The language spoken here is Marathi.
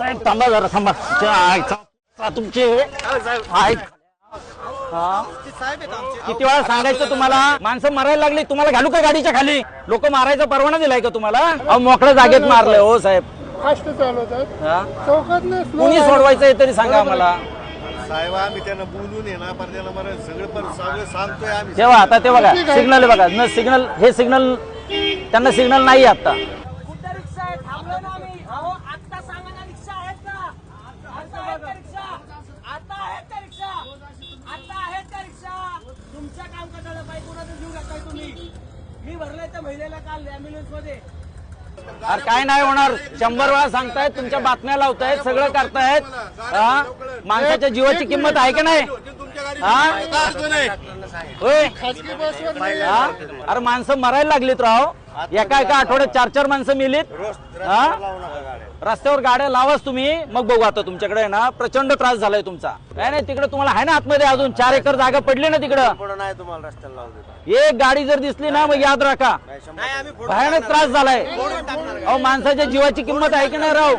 साहेब थांबा जरा थांबा. तुमचे. हा? किती वेळा सांगायचं तुम्हाला? माणसं मारायला लागली तुम्हाला घालू का गाडीच्या खाली? लोक मारायचा परवाना दिलाय का तुम्हाला? अहो मोकळ्या जागेत मारले हो साहेब. फास्ट चालवतात हा? चौकात कुणी सोडवायचं हे तरी सांगा आम्हाला. साहेब आम्ही त्यांना बोलून ये ना पण त्याला मला सगळं पण सगळं सांगतोय आम्ही. तेव्हा आता ते बघा सिग्नल बघा. न सिग्नल हे सिग्नल त्यांना सिग्नल नाही आता. कुठं रिक्षा आहे थांबलो ना आम्ही. अहो आत्ता सांगा ना रिक्षा आहेत का आता आहेत का रिक्षा आता आहेत का रिक्षा आता आहेत का रिक्षा तुमच्या काम करताना बाई कुणाचं जीव घेताय तुम्ही मी भरलाय त्या महिलेला काल अँब्युलन्समध्ये. अरे काय नाही होणार. शंभर वेळा सांगतायत तुमच्या बातम्या लावतायत सगळं करतायत. हा? माणसाच्या जीवाची किंमत आहे का नाही? हा? होय. हा? अरे माणसं मरायला लागलीत राव. एका एका आठवड्यात चार चार माणसं मिलीत. हा? रस्त्यावर गाड्या लावाच तुम्ही. मग बघू आता तुमच्याकडे ना प्रचंड त्रास झालाय तुमचा. काय नाही तिकडे तुम्हाला आहे ना आतमध्ये अजून. चार एकर जागा पडली ना तिकडं. पुढं नाही तुम्हाला रस्त्याला लावू देत. एक गाडी जर दिसली ना मग याद राखा. भयानक त्रास झालाय. अहो माणसाच्या जीवाची किंमत आहे की नाही राव?